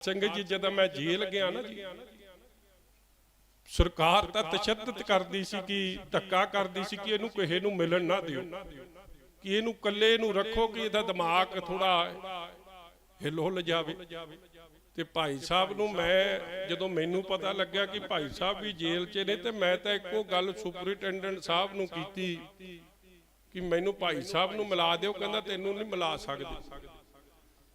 ਸੰਗਤ ਜੀ, ਜਦੋਂ ਮੈਂ ਜੇਲ੍ਹ ਗਿਆ ਨਾ ਜੀ, ਸਰਕਾਰ ਤਾਂ ਤਸ਼ੱਦਦ ਕਰਦੀ ਸੀ ਕਿ ਧੱਕਾ ਕਰਦੀ ਸੀ ਕਿ ਇਹਨੂੰ ਕਿਸੇ ਨੂੰ ਮਿਲਣ ਨਾ ਦਿਓ, ਕਿ ਇਹਨੂੰ ਇਕੱਲੇ ਨੂੰ ਰੱਖੋ ਕਿ ਇਹਦਾ ਦਿਮਾਗ ਥੋੜਾ ਹਿਲ ਹੁਲ ਜਾਵੇ। ਤੇ ਭਾਈ ਸਾਹਿਬ ਨੂੰ ਮੈਂ ਜਦੋਂ ਮੈਨੂੰ ਪਤਾ ਲੱਗਿਆ ਕਿ ਭਾਈ ਸਾਹਿਬ ਵੀ ਜੇਲ੍ਹ 'ਚ ਨੇ, ਤੇ ਮੈਂ ਤਾਂ ਇੱਕੋ ਗੱਲ ਸੁਪਰਿੰਟੈਂਡੈਂਟ ਸਾਹਿਬ ਨੂੰ ਕੀਤੀ ਕਿ ਮੈਨੂੰ ਭਾਈ ਸਾਹਿਬ ਨੂੰ ਮਿਲਾ ਦਿਓ, ਕਹਿੰਦਾ ਤੈਨੂੰ ਨਹੀਂ ਮਿਲਾ ਸਕਦੇ।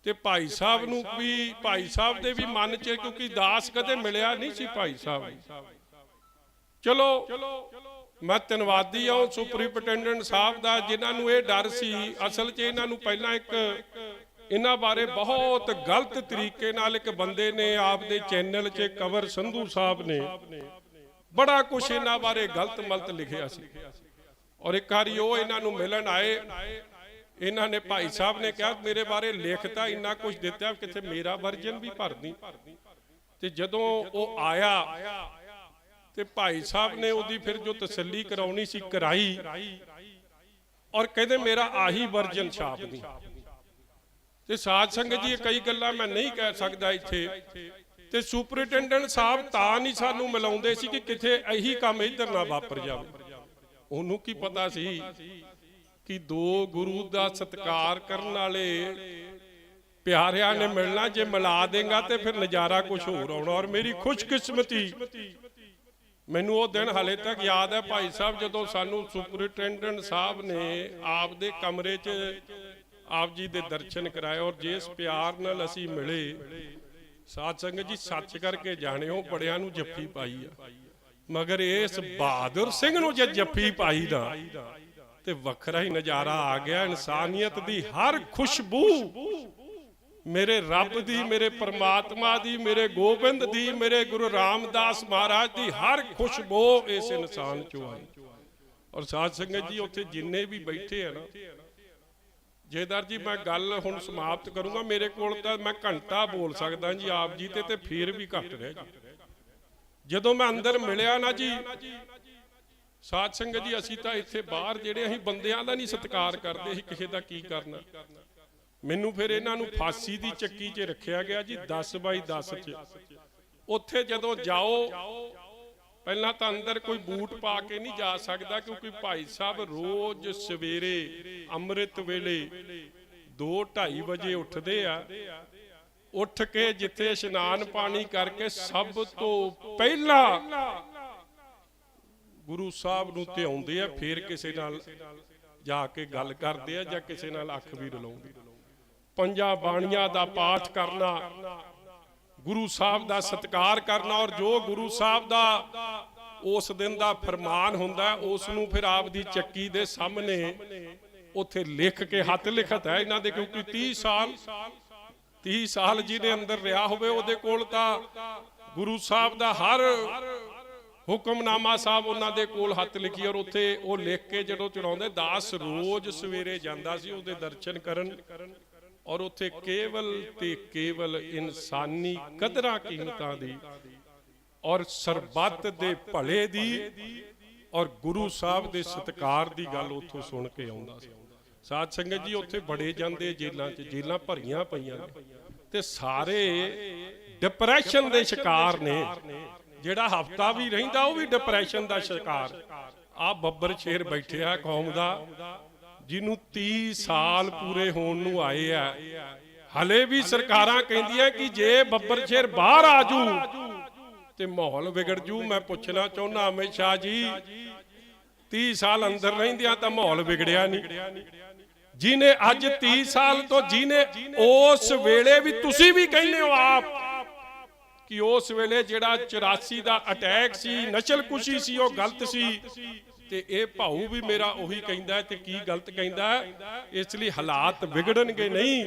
ਤੇ ਭਾਈ ਸਾਹਿਬ ਨੂੰ ਵੀ, ਭਾਈ ਸਾਹਿਬ ਦੇ ਵੀ ਮਨ 'ਚ ਕਿਉਂਕਿ ਦਾਸ ਕਦੇ ਮਿਲਿਆ ਨਹੀਂ ਸੀ ਭਾਈ ਸਾਹਿਬ। ਚਲੋ, ਮੈਂ ਧੰਨਵਾਦੀ ਹਾਂ ਸੁਪਰਿੰਟੈਂਡੈਂਟ ਸਾਹਿਬ ਦਾ ਜਿਨ੍ਹਾਂ ਨੂੰ ਇਹ ਡਰ ਸੀ। ਅਸਲ 'ਚ ਇਹਨਾਂ ਨੂੰ ਪਹਿਲਾਂ ਇੱਕ ਇਹਨਾਂ ਬਾਰੇ ਬਹੁਤ ਗਲਤ ਤਰੀਕੇ ਨਾਲ ਇੱਕ ਬੰਦੇ ਨੇ ਆਪਦੇ ਚੈਨਲ 'ਚ ਕਵਰ ਸੰਧੂ ਸਾਹਿਬ ਨੇ ਬੜਾ ਕੁਝ ਇਹਨਾਂ ਬਾਰੇ ਗਲਤ ਮਲਤ ਲਿਖਿਆ ਸੀ। ਔਰ ਇੱਕ ਵਾਰੀ ਉਹ ਇਹਨਾਂ ਨੂੰ ਮਿਲਣ ਆਏ। ਇਹਨਾਂ ਨੇ ਭਾਈ ਸਾਹਿਬ ਨੇ ਕਿਹਾ, ਮੇਰੇ ਬਾਰੇ ਲਿਖਤਾ ਇੰਨਾ ਕੁਝ ਦਿੱਤਾ ਕਿਤੇ ਮੇਰਾ ਵਰਜਨ ਵੀ ਭਰਦੀ। ਤੇ ਜਦੋਂ ਉਹ ਆਇਆ ਤੇ ਭਾਈ ਸਾਹਿਬ ਨੇ ਉਹਦੀ ਫਿਰ ਜੋ ਤਸੱਲੀ ਕਰਾਉਣੀ ਸੀ, ਕਰਾਈ ਔਰ ਕਹਿੰਦੇ, ਮੇਰਾ ਆਹੀ ਵਰਜਨ ਛਾਪ ਦੀ। ਤੇ ਸਾਧ ਸੰਗਤ ਜੀ, ਇਹ ਕਈ ਗੱਲਾਂ ਮੈਂ ਨਹੀਂ ਕਹਿ ਸਕਦਾ ਇੱਥੇ। ਤੇ ਸੁਪਰਟੈਂਡੈਂਟ ਸਾਹਿਬ ਤਾਂ ਨਹੀਂ ਸਾਨੂੰ ਮਿਲਾਉਂਦੇ ਸੀ ਕਿ ਕਿਥੇ ਇਹੀ ਕੰਮ ਇੱਧਰ ਨਾ ਵਾਪਰ ਜਾਵੇ। ਉਹਨੂੰ ਕੀ ਪਤਾ ਸੀ ਕਿ ਦੋ ਗੁਰੂ ਦਾ ਸਤਿਕਾਰ ਕਰਨ ਵਾਲੇ ਪਿਆਰਿਆਂ ਨੇ ਮਿਲਣਾ, ਜੇ ਮਿਲਾ ਦੇਗਾ ਤੇ ਫਿਰ ਨਜ਼ਾਰਾ ਕੁਝ ਹੋਰ ਆਉਣਾ। ਔਰ ਮੇਰੀ ਖੁਸ਼ਕਿਸਮਤੀ, ਮੈਨੂੰ ਉਹ ਦਿਨ ਹਲੇ ਤੱਕ ਯਾਦ ਹੈ ਭਾਈ ਸਾਹਿਬ, ਜਦੋਂ ਸਾਨੂੰ ਸੁਪਰਿੰਟੈਂਡੈਂਟ ਸਾਹਿਬ ਨੇ ਆਪਦੇ ਕਮਰੇ 'ਚ ਆਪ ਜੀ ਦੇ ਦਰਸ਼ਨ ਕਰਾਏ ਔਰ ਜਿਸ ਪਿਆਰ ਨਾਲ ਅਸੀਂ ਮਿਲੇ, ਸਾਧ ਸੰਗਤ ਜੀ, ਸੱਚ ਕਰਕੇ ਜਾਣਿਓ, ਬੜਿਆਂ ਨੂੰ ਜੱਫੀ ਪਾਈ ਆ। ਮਗਰ ਇਸ ਬਹਾਦਰ ਸਿੰਘ ਨੂੰ ਜੇ ਜੱਫੀ ਪਾਈ ਦਾ ਤੇ ਵੱਖਰਾ ਹੀ ਨਜ਼ਾਰਾ ਆ ਗਿਆ। ਇਨਸਾਨੀਅਤ ਦੀ ਹਰ ਖੁਸ਼ਬੂ ਮੇਰੇ ਰੱਬ ਦੀ, ਮੇਰੇ ਪਰਮਾਤਮਾ ਦੀ, ਮੇਰੇ ਗੋਬਿੰਦ ਦੀ, ਮੇਰੇ ਗੁਰੂ ਰਾਮਦਾਸ ਮਹਾਰਾਜ ਦੀ ਹਰ ਖੁਸ਼ਬੂ ਇਸ ਇਨਸਾਨ ਚੋਂ ਆਈ। ਔਰ ਸਾਧ ਸੰਗਤ ਜੀ, ਉੱਥੇ ਜਿੰਨੇ ਵੀ ਬੈਠੇ ਆ ਨਾ, ਜੇਦਰ ਜੀ, ਮੈਂ ਗੱਲ ਹੁਣ ਸਮਾਪਤ ਕਰੂੰਗਾ। ਮੇਰੇ ਕੋਲ ਤਾਂ ਮੈਂ ਘੰਟਾ ਬੋਲ ਸਕਦਾ ਜੀ ਆਪ ਜੀ ਤੇ ਤੇ ਫੇਰ ਵੀ ਘੱਟ ਰਹਿ ਜੀ। ਜਦੋਂ ਮੈਂ ਅੰਦਰ ਮਿਲਿਆ ਨਾ ਜੀ ਸਾਧ ਸੰਗਤ ਜੀ, ਅਸੀਂ ਤਾਂ ਇੱਥੇ ਬਾਹਰ ਜਿਹੜੇ ਅਸੀਂ ਬੰਦਿਆਂ ਦਾ ਨਹੀਂ ਸਤਿਕਾਰ ਕਰਦੇ ਅਸੀਂ ਕਿਸੇ ਦਾ ਕੀ ਕਰਨਾ। ਮੈਨੂੰ ਫਿਰ ਇਹਨਾਂ ਨੂੰ ਫਾਂਸੀ ਦੀ ਚੱਕੀ 'ਚ ਰੱਖਿਆ ਗਿਆ ਜੀ 10 ਬਾਈ 10 'ਚ। ਉੱਥੇ ਜਦੋਂ ਜਾਓ, ਪਹਿਲਾਂ ਤਾਂ ਅੰਦਰ ਕੋਈ ਬੂਟ ਪਾ ਕੇ ਨਹੀਂ ਜਾ ਸਕਦਾ, ਕਿਉਂਕਿ ਭਾਈ ਸਾਹਿਬ ਰੋਜ਼ ਸਵੇਰੇ, ਅੰਮ੍ਰਿਤ ਵੇਲੇ 2:30 ਵਜੇ ਉੱਠਦੇ ਆ। ਉੱਠ ਕੇ ਜਿੱਥੇ ਇਸ਼ਨਾਨ ਪਾਣੀ ਕਰਕੇ ਸਭ ਤੋਂ ਪਹਿਲਾਂ ਗੁਰੂ ਸਾਹਿਬ ਨੂੰ ਧਿਆਉਂਦੇ ਆ, ਫਿਰ ਕਿਸੇ ਨਾਲ ਜਾ ਕੇ ਗੱਲ ਕਰਦੇ ਆ ਜਾਂ ਕਿਸੇ ਨਾਲ ਅੱਖ ਵੀ ਰਲਾਉਂਦੇ ਪੰਜਾਂ ਬਾਣੀਆਂ ਦਾ ਪਾਠ ਕਰਨਾ, ਗੁਰੂ ਸਾਹਿਬ ਦਾ ਸਤਿਕਾਰ ਕਰਨਾ ਔਰ ਜੋ ਗੁਰੂ ਸਾਹਿਬ ਦਾ ਉਸ ਦਿਨ ਦਾ ਫਰਮਾਨ ਹੁੰਦਾ, ਉਸ ਨੂੰ ਫਿਰ ਆਪ ਦੀ ਚੱਕੀ ਦੇ ਸਾਹਮਣੇ ਉੱਥੇ ਲਿਖ ਕੇ ਹੱਥ ਲਿਖਤ ਹੈ। ਇਹਨਾਂ ਦੇ ਕਿਉਂਕਿ 30 ਸਾਲ 30 ਸਾਲ ਜਿਹਦੇ ਅੰਦਰ ਰਿਹਾ ਹੋਵੇ, ਉਹਦੇ ਕੋਲ ਤਾਂ ਗੁਰੂ ਸਾਹਿਬ ਦਾ ਹਰ ਹੁਕਮਨਾਮਾ ਸਾਹਿਬ ਉਹਨਾਂ ਦੇ ਕੋਲ ਹੱਥ ਲਿਖੀ ਔਰ ਉੱਥੇ ਉਹ ਲਿਖ ਕੇ ਜਦੋਂ ਚੜਾਉਂਦੇ, ਦਾਸ ਰੋਜ਼ ਸਵੇਰੇ ਜਾਂਦਾ ਸੀ ਉਹਦੇ ਦਰਸ਼ਨ ਕਰਨ ਔਰ ਉੱਥੇ ਕੇਵਲ ਤੇ ਕੇਵਲ ਇਨਸਾਨੀ ਕਦਰਾਂ ਕੀਮਤਾਂ ਦੀ ਔਰ ਸਰਬੱਤ ਦੇ ਭਲੇ ਦੀ ਔਰ ਗੁਰੂ ਸਾਹਿਬ ਦੇ ਸਤਿਕਾਰ ਦੀ ਗੱਲ ਉੱਥੋਂ ਸੁਣ ਕੇ ਆਉਂਦਾ ਸੀ। ਸਾਧ ਸੰਗਤ ਜੀ, ਉੱਥੇ ਬੜੇ ਜਾਂਦੇ ਜੇਲਾਂ 'ਚ ਜੇਲਾਂ ਭਰੀਆਂ ਪਈਆਂ ਨੇ ਤੇ ਸਾਰੇ ਡਿਪਰੈਸ਼ਨ ਦੇ ਸ਼ਿਕਾਰ ਨੇ। ਜਿਹੜਾ ਹਫਤਾ ਵੀ ਰਹਿੰਦਾ, ਉਹ ਵੀ ਡਿਪਰੈਸ਼ਨ ਦਾ ਸ਼ਿਕਾਰ। ਆ ਬੱਬਰ ਸ਼ੇਰ ਬੈਠਿਆ ਕੌਮ ਦਾ, ਜਿਹਨੂੰ 30 ਸਾਲ ਪੂਰੇ ਹੋਣ ਨੂੰ ਆਏ ਆ। ਹਲੇ ਵੀ ਸਰਕਾਰਾਂ ਕਹਿੰਦੀਆਂ ਕਿ ਜੇ ਬੱਬਰ ਸ਼ੇਰ ਬਾਹਰ ਆ ਜੂ ਤੇ ਮਾਹੌਲ ਵਿਗੜ ਜੂ, ਮੈਂ ਪੁੱਛਣਾ ਚਾਹੁੰਦਾ ਅਮਿਤ ਸ਼ਾਹ ਜੀ 30 ਸਾਲ ਅੰਦਰ ਰਹਿੰਦਿਆਂ ਤਾਂ ਮਾਹੌਲ ਵਿਗੜਿਆ ਨਹੀਂ। ਜਿਨੇ ਅੱਜ 30 ਸਾਲ ਤੋਂ ਜਿਨੇ ਉਸ ਵੇਲੇ ਵੀ ਤੁਸੀਂ ਵੀ ਕਹਿੰਦੇ ਹੋ ਆਪ ਕਿ ਉਸ ਵੇਲੇ ਜਿਹੜਾ 84 ਦਾ ਅਟੈਕ ਸੀ ਨਸ਼ਲਕੁਸ਼ੀ ਸੀ, ਉਹ ਗਲਤ ਸੀ। ਤੇ ਇਹ ਭਾਊ ਵੀ ਮੇਰਾ ਉਹੀ ਕਹਿੰਦਾ ਤੇ ਕੀ ਗਲਤ ਕਹਿੰਦਾ ਇਸ ਲਈ ਹਾਲਾਤ ਵਿਗੜਨਗੇ ਨਹੀਂ।